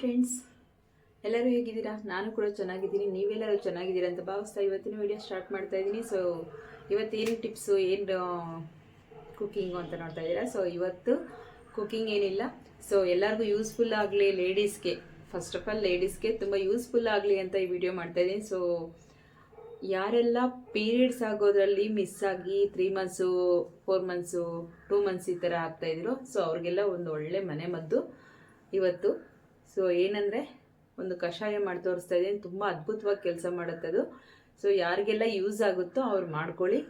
Friends ಎಲ್ಲರೂ ಹೇಗಿದ್ದೀರಾ? ನಾನು ಕೂಡ ಚೆನ್ನಾಗಿದ್ದೀನಿ. ನೀವೆಲ್ಲರೂ ಚೆನ್ನಾಗಿದ್ದೀರಾ ಅಂತ ಭಾವಿಸ್ತಾ ಇವತ್ತಿನ ವಿಡಿಯೋ ಸ್ಟಾರ್ಟ್ ಮಾಡ್ತಾ ಇದ್ದೀನಿ. ಸೊ ಇವತ್ತೇನು ಟಿಪ್ಸು ಏನು ಕುಕ್ಕಿಂಗು ಅಂತ ನೋಡ್ತಾ ಇದ್ದೀರಾ? ಸೊ ಇವತ್ತು ಕುಕ್ಕಿಂಗ್ ಏನಿಲ್ಲ. ಸೊ ಎಲ್ಲರಿಗೂ ಯೂಸ್ಫುಲ್ ಆಗಲಿ ಲೇಡೀಸ್ಗೆ ಫಸ್ಟ್ ಆಫ್ ಆಲ್ ಲೇಡೀಸ್ಗೆ ತುಂಬ ಯೂಸ್ಫುಲ್ ಆಗಲಿ ಅಂತ ಈ ವಿಡಿಯೋ ಮಾಡ್ತಾ ಇದ್ದೀನಿ. ಸೊ ಯಾರೆಲ್ಲ ಪೀರಿಯಡ್ಸ್ ಆಗೋದ್ರಲ್ಲಿ ಮಿಸ್ ಆಗಿ three months four months two months ಈ ಥರ ಆಗ್ತಾಯಿದ್ರು ಸೊ ಅವ್ರಿಗೆಲ್ಲ ಒಂದು ಒಳ್ಳೆ ಮನೆ ಮದ್ದು ಇವತ್ತು ಸೊ ಏನಂದರೆ, ಒಂದು ಕಷಾಯ ಮಾಡಿ ತೋರಿಸ್ತಾ ಇದ್ದೀನಿ. ತುಂಬ ಅದ್ಭುತವಾಗಿ ಕೆಲಸ ಮಾಡುತ್ತೆ ಅದು. ಸೊ ಯಾರಿಗೆಲ್ಲ ಯೂಸ್ ಆಗುತ್ತೋ ಅವ್ರು ಮಾಡ್ಕೊಳ್ಳಿ.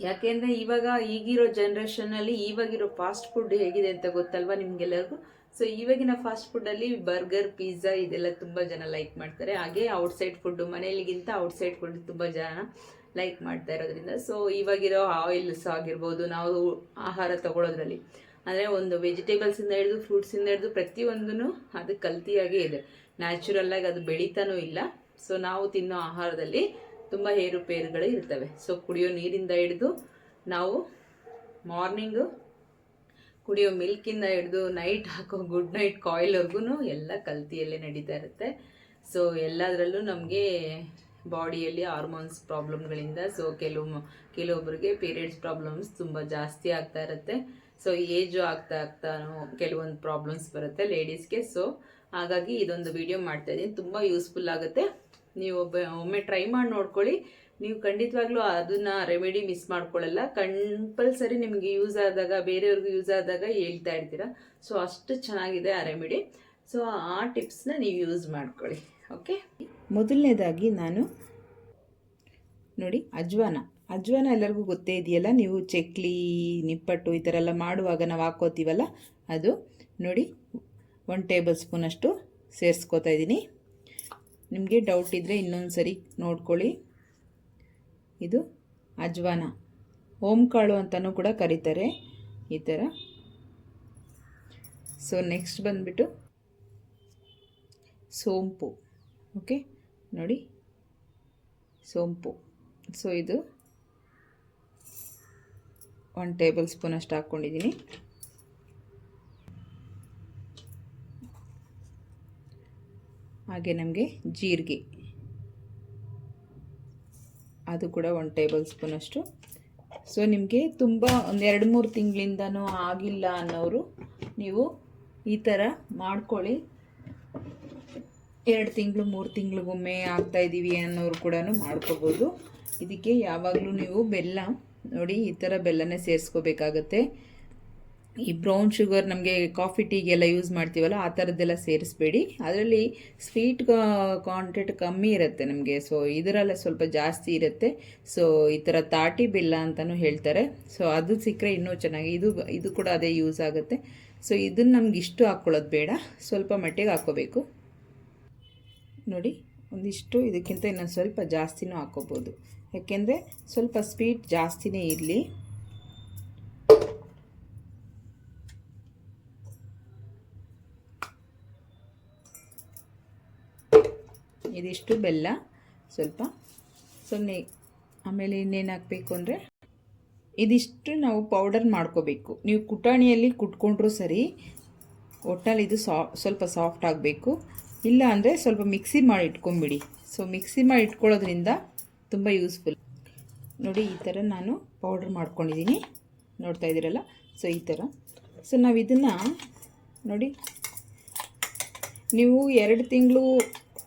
ಯಾಕೆಂದರೆ, ಇವಾಗ ಈಗಿರೋ ಜನ್ರೇಷನಲ್ಲಿ ಇವಾಗಿರೋ ಫಾಸ್ಟ್ ಫುಡ್ ಹೇಗಿದೆ ಅಂತ ಗೊತ್ತಲ್ವಾ ನಿಮಗೆಲ್ಲರಿಗೂ? ಸೊ ಇವಾಗಿನ ಫಾಸ್ಟ್ ಫುಡ್ಡಲ್ಲಿ ಬರ್ಗರ್ ಪಿಜ್ಜಾ ಇದೆಲ್ಲ ತುಂಬ ಜನ ಲೈಕ್ ಮಾಡ್ತಾರೆ. ಹಾಗೆ ಔಟ್ಸೈಡ್ ಫುಡ್ಡು ಮನೆಯಲ್ಲಿಗಿಂತ ಔಟ್ಸೈಡ್ ಫುಡ್ ತುಂಬ ಜನ ಲೈಕ್ ಮಾಡ್ತಾ ಇರೋದ್ರಿಂದ. ಸೊ ಇವಾಗಿರೋ ಆಯಿಲ್ಸ್ ಆಗಿರ್ಬೋದು, ನಾವು ಆಹಾರ ತಗೊಳ್ಳೋದ್ರಲ್ಲಿ ಅಂದರೆ ಒಂದು ವೆಜಿಟೇಬಲ್ಸಿಂದ ಹಿಡಿದು ಫ್ರೂಟ್ಸಿಂದ ಹಿಡಿದು ಪ್ರತಿಯೊಂದೂ ಅದು ಕಲ್ತಿಯಾಗೇ ಇದೆ. ನ್ಯಾಚುರಲ್ಲಾಗಿ ಅದು ಬೆಳೀತಾನೂ ಇಲ್ಲ. ಸೊ ನಾವು ತಿನ್ನೋ ಆಹಾರದಲ್ಲಿ ತುಂಬ ಏರುಪೇರುಗಳು ಇರ್ತವೆ. ಸೊ ಕುಡಿಯೋ ನೀರಿಂದ ಹಿಡಿದು ನಾವು ಮಾರ್ನಿಂಗು ಕುಡಿಯೋ ಮಿಲ್ಕಿಂದ ಹಿಡಿದು ನೈಟ್ ಹಾಕೋ ಗುಡ್ ನೈಟ್ ಕಾಯಿಲ್ವರೆಗೂ ಎಲ್ಲ ಕಲ್ತಿಯಲ್ಲೇ ನಡೀತಾ ಇರುತ್ತೆ. ಸೊ ಎಲ್ಲದರಲ್ಲೂ ನಮಗೆ ಬಾಡಿಯಲ್ಲಿ ಹಾರ್ಮೋನ್ಸ್ ಪ್ರಾಬ್ಲಮ್ಗಳಿಂದ ಸೊ ಕೆಲವು ಕೆಲವೊಬ್ಬರಿಗೆ ಪೀರಿಯಡ್ಸ್ ಪ್ರಾಬ್ಲಮ್ಸ್ ತುಂಬ ಜಾಸ್ತಿ ಆಗ್ತಾ ಇರುತ್ತೆ. ಸೊ ಏಜು ಆಗ್ತಾ ಆಗ್ತಾನು ಕೆಲವೊಂದು ಪ್ರಾಬ್ಲಮ್ಸ್ ಬರುತ್ತೆ ಲೇಡೀಸ್ಗೆ ಸೊ ಹಾಗಾಗಿ ಇದೊಂದು ವಿಡಿಯೋ ಮಾಡ್ತಾ ಇದ್ದೀನಿ. ತುಂಬ ಯೂಸ್ಫುಲ್ ಆಗುತ್ತೆ. ನೀವು ಒಬ್ಬ, ಒಮ್ಮೆ ಟ್ರೈ ಮಾಡಿ ನೋಡ್ಕೊಳ್ಳಿ. ನೀವು ಖಂಡಿತವಾಗ್ಲೂ ಅದನ್ನ ರೆಮಿಡಿ ಮಿಸ್ ಮಾಡ್ಕೊಳ್ಳಲ್ಲ. ಕಂಪಲ್ಸರಿ ನಿಮಗೆ ಯೂಸ್ ಆದಾಗ, ಬೇರೆಯವ್ರಿಗೂ ಯೂಸ್ ಆದಾಗ ಹೇಳ್ತಾ ಇರ್ತೀರ. ಸೊ ಅಷ್ಟು ಚೆನ್ನಾಗಿದೆ ಆ ರೆಮಿಡಿ ಸೊ ಆ ಟಿಪ್ಸ್ನ ನೀವು ಯೂಸ್ ಮಾಡ್ಕೊಳ್ಳಿ. ಓಕೆ ಮೊದಲನೇದಾಗಿ ನಾನು ನೋಡಿ, ಅಜ್ವಾನ. ಅಜ್ವಾನ ಎಲ್ಲರಿಗೂ ಗೊತ್ತೇ ಇದೆಯಲ್ಲ? ನೀವು ಚಕ್ಲಿ, ನಿಪ್ಪಟ್ಟು ಈ ಥರ ಎಲ್ಲ ಮಾಡುವಾಗ ನಾವು ಹಾಕ್ಕೋತೀವಲ್ಲ ಅದು ನೋಡಿ ಒನ್ ಟೇಬಲ್ ಸ್ಪೂನಷ್ಟು ಸೇರಿಸ್ಕೋತಾ ಇದ್ದೀನಿ. ನಿಮಗೆ ಡೌಟ್ ಇದ್ದರೆ ಇನ್ನೊಂದು ಸರಿ ನೋಡ್ಕೊಳ್ಳಿ. ಇದು ಅಜ್ವಾನ. ಓಂಕಾಳು ಅಂತಲೂ ಕೂಡ ಕರೀತಾರೆ ಈ ಥರ. ಸೊ ನೆಕ್ಸ್ಟ್ ಬಂದುಬಿಟ್ಟು ಸೋಂಪು. ಓಕೆ ನೋಡಿ, ಸೋಂಪು. ಸೊ ಇದು ಒನ್ ಟೇಬಲ್ ಸ್ಪೂನ್ ಅಷ್ಟು ಹಾಕ್ಕೊಂಡಿದ್ದೀನಿ. ಹಾಗೆ ನಮಗೆ ಜೀರಿಗೆ. ಅದು ಕೂಡ ಒಂದು ಟೇಬಲ್ ಸ್ಪೂನ್ ಅಷ್ಟು. ಸೊ ನಿಮಗೆ ತುಂಬ ಒಂದು ಎರಡು ಮೂರು ತಿಂಗಳಿಂದನೂ ಆಗಿಲ್ಲ ಅನ್ನೋರು ನೀವು ಈ ಥರ ಮಾಡ್ಕೊಳ್ಳಿ. ಎರಡು ತಿಂಗಳು, ಮೂರು ತಿಂಗಳಿಗೊಮ್ಮೆ ಆಗ್ತಾಯಿದ್ದೀವಿ ಅನ್ನೋರು ಕೂಡ ಮಾಡ್ಕೋಬೋದು. ಇದಕ್ಕೆ ಯಾವಾಗಲೂ ನೀವು ಬೆಲ್ಲ ನೋಡಿ ಈ ಥರ ಬೆಲ್ಲನೇ ಸೇರಿಸ್ಕೋಬೇಕಾಗತ್ತೆ. ಈ ಬ್ರೌನ್ ಶುಗರ್ ನಮಗೆ ಕಾಫಿ ಟೀಗೆಲ್ಲ ಯೂಸ್ ಮಾಡ್ತೀವಲ್ಲ, ಆ ಥರದ್ದೆಲ್ಲ ಸೇರಿಸ್ಬೇಡಿ. ಅದರಲ್ಲಿ ಸ್ವೀಟ್ ಕಾಂಟೆಂಟ್ ಕಮ್ಮಿ ಇರುತ್ತೆ ನಮಗೆ. ಸೊ ಇದರಲ್ಲ ಸ್ವಲ್ಪ ಜಾಸ್ತಿ ಇರುತ್ತೆ. ಸೊ ಈ ಥರ ತಾಟಿ ಬೆಲ್ಲ ಅಂತಲೂ ಹೇಳ್ತಾರೆ. ಸೊ ಅದು ಸಿಕ್ಕರೆ ಇನ್ನೂ ಚೆನ್ನಾಗಿ, ಇದು ಇದು ಕೂಡ ಅದೇ ಯೂಸ್ ಆಗುತ್ತೆ. ಸೊ ಇದನ್ನು ನಮ್ಗೆ ಇಷ್ಟು ಹಾಕ್ಕೊಳ್ಳೋದು ಬೇಡ. ಸ್ವಲ್ಪ ಮಟ್ಟಿಗೆ ಹಾಕ್ಕೋಬೇಕು. ನೋಡಿ, ಒಂದಿಷ್ಟು ಇದಕ್ಕಿಂತ ಇನ್ನೊಂದು ಸ್ವಲ್ಪ ಜಾಸ್ತಿನೂ ಹಾಕ್ಕೋಬೋದು. ಯಾಕೆಂದರೆ ಸ್ವಲ್ಪ ಸ್ವೀಟ್ ಜಾಸ್ತಿನೇ ಇರಲಿ. ಇದಿಷ್ಟು ಬೆಲ್ಲ. ಸ್ವಲ್ಪ ಸೊನ್ನೆ, ಆಮೇಲೆ ಇನ್ನೇನು ಹಾಕಬೇಕು ಅಂದರೆ ಇದಿಷ್ಟು ನಾವು ಪೌಡರ್ ಮಾಡ್ಕೋಬೇಕು. ನೀವು ಕುಟಾಣಿಯಲ್ಲಿ ಕುಟ್ಕೊಂಡ್ರೂ ಸರಿ ಒಟ್ಟಲ್ಲಿ ಇದು ಸಾ, ಸ್ವಲ್ಪ ಸಾಫ್ಟ್ ಆಗಬೇಕು. ಇಲ್ಲ ಅಂದರೆ ಸ್ವಲ್ಪ ಮಿಕ್ಸಿ ಮಾಡಿ ಇಟ್ಕೊಂಬಿಡಿ ಸೊ ಮಿಕ್ಸಿ ಮಾಡಿ ಇಟ್ಕೊಳ್ಳೋದ್ರಿಂದ ತುಂಬ ಯೂಸ್ಫುಲ್. ನೋಡಿ, ಈ ಥರ ನಾನು ಪೌಡ್ರ್ ಮಾಡ್ಕೊಂಡಿದ್ದೀನಿ. ನೋಡ್ತಾ ಇದ್ದೀರಲ್ಲ? ಸೊ, ಈ ಥರ. ಸೊ ನಾವು ಇದನ್ನು ನೋಡಿ, ನೀವು ಎರಡು ತಿಂಗಳು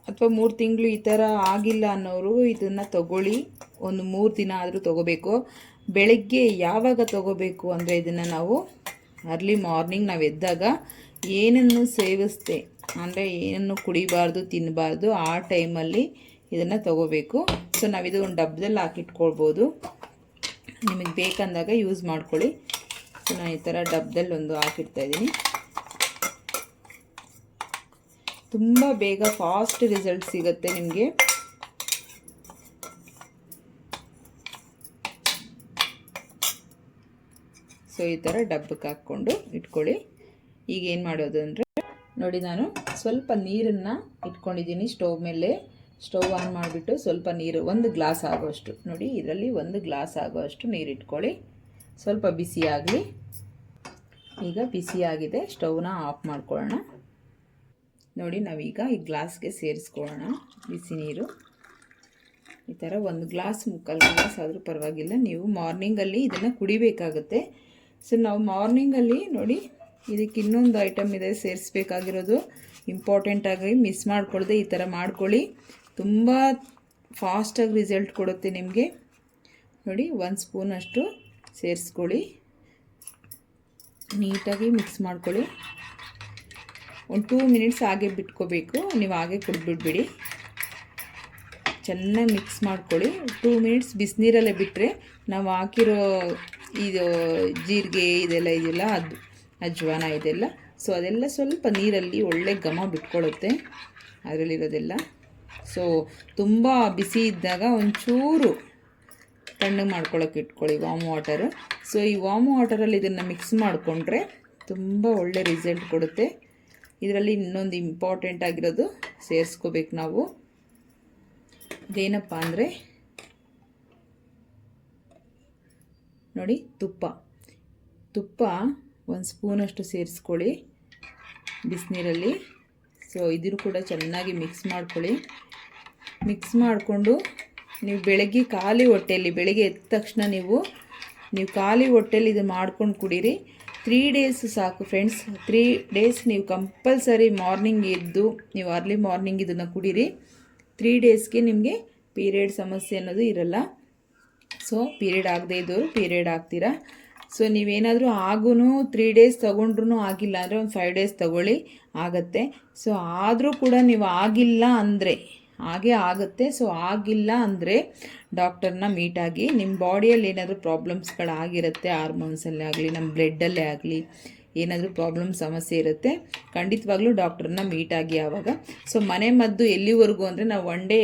ಅಥವಾ ಮೂರು ತಿಂಗಳು ಈ ಥರ ಆಗಿಲ್ಲ ಅನ್ನೋರು ಇದನ್ನು ತಗೊಳ್ಳಿ. ಒಂದು ಮೂರು ದಿನ ಆದರೂ ತೊಗೋಬೇಕು. ಬೆಳಗ್ಗೆ ಯಾವಾಗ ತೊಗೋಬೇಕು ಅಂದರೆ ಇದನ್ನು ನಾವು ಅರ್ಲಿ ಮಾರ್ನಿಂಗ್ ನಾವು ಎದ್ದಾಗ ಏನನ್ನು ಸೇವಿಸ್ತೆ, ಅಂದರೆ ಏನನ್ನು ಕುಡಿಬಾರ್ದು ತಿನ್ನಬಾರ್ದು ಆ ಟೈಮಲ್ಲಿ ಇದನ್ನು ತಗೋಬೇಕು. ಸೊ ನಾವಿದು ಒಂದು ಡಬ್ಬದಲ್ಲಿ ಹಾಕಿಟ್ಕೊಳ್ಬೋದು. ನಿಮಗೆ ಬೇಕಂದಾಗ ಯೂಸ್ ಮಾಡ್ಕೊಳ್ಳಿ. ಸೊ ನಾನು ಈ ಥರ ಡಬ್ಬದಲ್ಲಿ ಒಂದು ಹಾಕಿಡ್ತಾಯಿದ್ದೀನಿ ತುಂಬ ಬೇಗ ಫಾಸ್ಟ್ ರಿಸಲ್ಟ್ ಸಿಗುತ್ತೆ ನಿಮಗೆ. ಸೊ ಈ ಥರ ಡಬ್ಬಕ್ಕೆ ಹಾಕ್ಕೊಂಡು ಇಟ್ಕೊಳ್ಳಿ. ಈಗ ಏನು ಮಾಡೋದು ಅಂದರೆ ನೋಡಿ ನಾನು ಸ್ವಲ್ಪ ನೀರನ್ನು ಇಟ್ಕೊಂಡಿದ್ದೀನಿ ಸ್ಟೋವ್ ಮೇಲೆ. ಸ್ಟವ್ ಆನ್ ಮಾಡಿಬಿಟ್ಟು ಸ್ವಲ್ಪ ನೀರು, ಒಂದು ಗ್ಲಾಸ್ ಆಗೋಷ್ಟು ನೋಡಿ, ಇದರಲ್ಲಿ ಒಂದು ಗ್ಲಾಸ್ ಆಗೋಷ್ಟು ನೀರು ಇಟ್ಕೊಳ್ಳಿ ಸ್ವಲ್ಪ ಬಿಸಿಯಾಗಲಿ ಈಗ ಬಿಸಿಯಾಗಿದೆ ಸ್ಟೌವ್ನ ಆಫ್ ಮಾಡ್ಕೊಳ್ಳೋಣ. ನೋಡಿ, ನಾವೀಗ ಈ ಗ್ಲಾಸ್ಗೆ ಸೇರಿಸ್ಕೊಳ್ಳೋಣ, ಬಿಸಿ ನೀರು. ಈ ಥರ ಒಂದು ಗ್ಲಾಸ್, ಮುಕ್ಕಾಲು ಗ್ಲಾಸ್ ಆದರೂ ಪರವಾಗಿಲ್ಲ. ನೀವು ಮಾರ್ನಿಂಗಲ್ಲಿ ಇದನ್ನು ಕುಡಿಬೇಕಾಗುತ್ತೆ. ಸೊ, ನಾವು ಮಾರ್ನಿಂಗಲ್ಲಿ ನೋಡಿ, ಇದಕ್ಕೆ ಇನ್ನೊಂದು ಐಟಮ್ ಇದೆ, ಸೇರಿಸ್ಬೇಕಾಗಿರೋದು. ಇಂಪಾರ್ಟೆಂಟಾಗಿ ಮಿಸ್ ಮಾಡ್ಕೊಳ್ಳದೆ ಈ ಥರ ಮಾಡ್ಕೊಳ್ಳಿ. ತುಂಬ ಫಾಸ್ಟಾಗಿ ರಿಸಲ್ಟ್ ಕೊಡುತ್ತೆ ನಿಮಗೆ. ನೋಡಿ, ಒಂದು ಸ್ಪೂನಷ್ಟು ಸೇರಿಸ್ಕೊಳ್ಳಿ. ನೀಟಾಗಿ ಮಿಕ್ಸ್ ಮಾಡ್ಕೊಳ್ಳಿ. ಒಂದು ಟೂ ಮಿನಿಟ್ಸ್ ಹಾಗೆ ಬಿಟ್ಕೋಬೇಕು. ನೀವು ಹಾಗೆ ಕುಡ್ಬಿಡ್ಬಿಡಿ ಚೆನ್ನಾಗಿ ಮಿಕ್ಸ್ ಮಾಡ್ಕೊಳ್ಳಿ. ಟೂ ಮಿನಿಟ್ಸ್ ಬಿಸಿನೀರಲ್ಲೇ ಬಿಟ್ಟರೆ ನಾವು ಹಾಕಿರೋ ಇದು ಜೀರಿಗೆ, ಇದೆಲ್ಲ ಇದೆಲ್ಲ ಅದು ಅಜ್ವಾನ ಇದೆಲ್ಲ. ಸೊ ಅದೆಲ್ಲ ಸ್ವಲ್ಪ ನೀರಲ್ಲಿ ಒಳ್ಳೆ ಘಮ ಬಿಟ್ಕೊಳ್ಳುತ್ತೆ ಅದರಲ್ಲಿರೋದೆಲ್ಲ. ಸೊ ತುಂಬ ಬಿಸಿ ಇದ್ದಾಗ ಒಂಚೂರು ತಣ್ಣಗೆ ಮಾಡ್ಕೊಳ್ಳೋಕೆ ಇಟ್ಕೊಳ್ಳಿ ವಾಮ್ ವಾಟರು ಸೊ ಈ ವಾಮ್ ವಾಟರಲ್ಲಿ ಇದನ್ನು ಮಿಕ್ಸ್ ಮಾಡಿಕೊಂಡ್ರೆ ತುಂಬ ಒಳ್ಳೆ ರಿಸಲ್ಟ್ ಕೊಡುತ್ತೆ. ಇದರಲ್ಲಿ ಇನ್ನೊಂದು ಇಂಪಾರ್ಟೆಂಟ್ ಆಗಿರೋದು ಸೇರಿಸ್ಕೋಬೇಕು ನಾವು. ಇದೇನಪ್ಪ ಅಂದರೆ ನೋಡಿ ತುಪ್ಪ. ತುಪ್ಪ ಒಂದು ಸ್ಪೂನಷ್ಟು ಸೇರಿಸ್ಕೊಳ್ಳಿ ಬಿಸಿನೀರಲ್ಲಿ. ಸೊ ಇದನ್ನು ಕೂಡ ಚೆನ್ನಾಗಿ ಮಿಕ್ಸ್ ಮಾಡ್ಕೊಳ್ಳಿ. ಮಿಕ್ಸ್ ಮಾಡಿಕೊಂಡು ನೀವು ಬೆಳಗ್ಗೆ ಖಾಲಿ ಹೊಟ್ಟೆಯಲ್ಲಿ, ಬೆಳಗ್ಗೆ ಎದ್ದ ತಕ್ಷಣ ನೀವು ನೀವು ಖಾಲಿ ಹೊಟ್ಟೆಯಲ್ಲಿ ಇದು ಮಾಡ್ಕೊಂಡು ಕುಡೀರಿ. ತ್ರೀ ಡೇಸ್ ಸಾಕು ಫ್ರೆಂಡ್ಸ್ ತ್ರೀ ಡೇಸ್ ನೀವು ಕಂಪಲ್ಸರಿ ಮಾರ್ನಿಂಗ್ ಎದ್ದು, ನೀವು ಅರ್ಲಿ ಮಾರ್ನಿಂಗ್ ಇದನ್ನು ಕುಡೀರಿ. ತ್ರೀ ಡೇಸ್ಗೆ ನಿಮಗೆ ಪೀರಿಯಡ್ ಸಮಸ್ಯೆ ಅನ್ನೋದು ಇರಲ್ಲ. ಸೊ ಪೀರಿಯಡ್ ಆಗದೆ ಇದ್ದವರು ಪೀರಿಯಡ್ ಆಗ್ತೀರಾ? ಸೊ ನೀವೇನಾದರೂ ಆಗೂ ತ್ರೀ ಡೇಸ್ ತೊಗೊಂಡ್ರೂ ಆಗಿಲ್ಲ ಅಂದರೆ ಒಂದು ಫೈವ್ ಡೇಸ್ ತೊಗೊಳ್ಳಿ, ಆಗತ್ತೆ. ಸೊ ಆದರೂ ಕೂಡ ನೀವು ಆಗಿಲ್ಲ ಅಂದರೆ, ಹಾಗೆ ಆಗುತ್ತೆ. ಸೊ ಆಗಿಲ್ಲ ಅಂದರೆ ಡಾಕ್ಟರ್ನ ಮೀಟಾಗಿ ನಿಮ್ಮ ಬಾಡಿಯಲ್ಲಿ ಏನಾದರೂ ಪ್ರಾಬ್ಲಮ್ಸ್ಗಳಾಗಿರುತ್ತೆ ಹಾರ್ಮೋನ್ಸಲ್ಲೇ ಆಗಲಿ ನಮ್ಮ ಬ್ಲಡ್ಡಲ್ಲೇ ಆಗಲಿ ಏನಾದರೂ ಪ್ರಾಬ್ಲಮ್ ಸಮಸ್ಯೆ ಇರುತ್ತೆ, ಖಂಡಿತವಾಗ್ಲೂ ಡಾಕ್ಟ್ರನ್ನ ಮೀಟಾಗಿ ಆವಾಗ. ಸೊ ಮನೆ ಮದ್ದು ಎಲ್ಲಿವರೆಗೂ ಅಂದರೆ ನಾವು ಒನ್ ಡೇ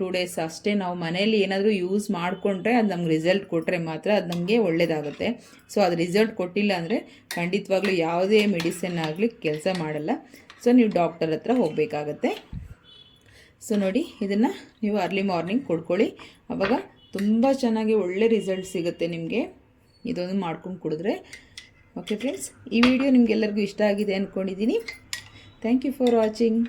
ಟೂ ಡೇಸ್ ಅಷ್ಟೇ ನಾವು ಮನೆಯಲ್ಲಿ ಏನಾದರೂ ಯೂಸ್ ಮಾಡಿಕೊಂಡ್ರೆ ಅದು ನಮ್ಗೆ ರಿಸಲ್ಟ್ ಕೊಟ್ಟರೆ ಮಾತ್ರ ಅದು ನಮಗೆ ಒಳ್ಳೆಯದಾಗುತ್ತೆ ಸೊ ಅದು ರಿಸಲ್ಟ್ ಕೊಟ್ಟಿಲ್ಲ ಅಂದರೆ ಖಂಡಿತವಾಗ್ಲೂ ಯಾವುದೇ ಮೆಡಿಸಿನ್ ಆಗಲಿ ಕೆಲಸ ಮಾಡಲ್ಲ. ಸೊ ನೀವು ಡಾಕ್ಟರ್ ಹತ್ರ ಹೋಗಬೇಕಾಗತ್ತೆ. ಸೊ ನೋಡಿ, ಇದನ್ನು ನೀವು ಅರ್ಲಿ ಮಾರ್ನಿಂಗ್ ಕೊಡ್ಕೊಳ್ಳಿ. ಆವಾಗ ತುಂಬ ಚೆನ್ನಾಗಿ ಒಳ್ಳೆ ರಿಸಲ್ಟ್ ಸಿಗುತ್ತೆ ನಿಮಗೆ. ಇದೊಂದು ಮಾಡ್ಕೊಂಡು ಕುಡಿದ್ರೆ. ಓಕೆ ಫ್ರೆಂಡ್ಸ್ ಈ ವಿಡಿಯೋ ನಿಮಗೆಲ್ಲರಿಗೂ ಇಷ್ಟ ಆಗಿದೆ ಅಂದ್ಕೊಂಡಿದ್ದೀನಿ ಥ್ಯಾಂಕ್ ಯು ಫಾರ್ ವಾಚಿಂಗ್